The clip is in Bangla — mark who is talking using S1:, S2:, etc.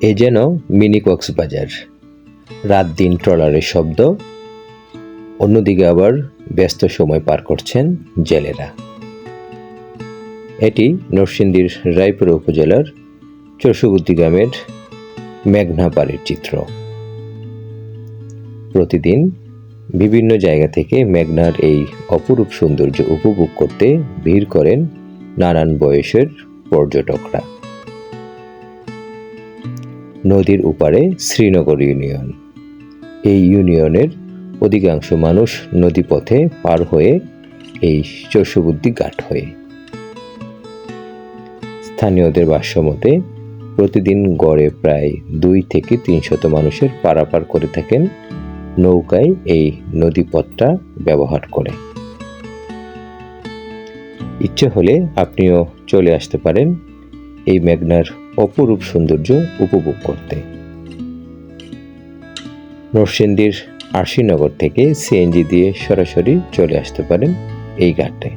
S1: এ যেন মিনি কক্সবাজার রাত দিন ট্রলারের শব্দ। অন্যদিকে আবার ব্যস্ত সময় পার করছেন জেলেরা। এটি নরসিংদীর রায়পুর উপজেলার চরশুবুদ্দি গ্রামের মেঘনা পাড়ের চিত্র। প্রতিদিন বিভিন্ন জায়গা থেকে মেঘনার এই অপরূপ সৌন্দর্য উপভোগ করতে ভিড় করেন নানান বয়সের পর্যটকরা। নদীর উপারে শ্রীনগর ইউনিয়ন। এই ইউনিয়নের অধিকাংশ মানুষ নদীপথে পার হয়ে এই চর্ষবুদ্ধি ঘাট হয়ে। স্থানীয়দের ভাষ্যমতে, প্রতিদিন গড়ে প্রায় দুই থেকে তিনশত মানুষের পারাপার করে থাকেন, নৌকায় এই নদীপথটা ব্যবহার করে। ইচ্ছে হলে আপনিও চলে আসতে পারেন এই মেঘনার অপরূপ সৌন্দর্য উপভোগ করতে। নরসিংদীর আরশিনগর থেকে সিএনজি দিয়ে সরাসরি চলে আসতে পারেন এই ঘাটে।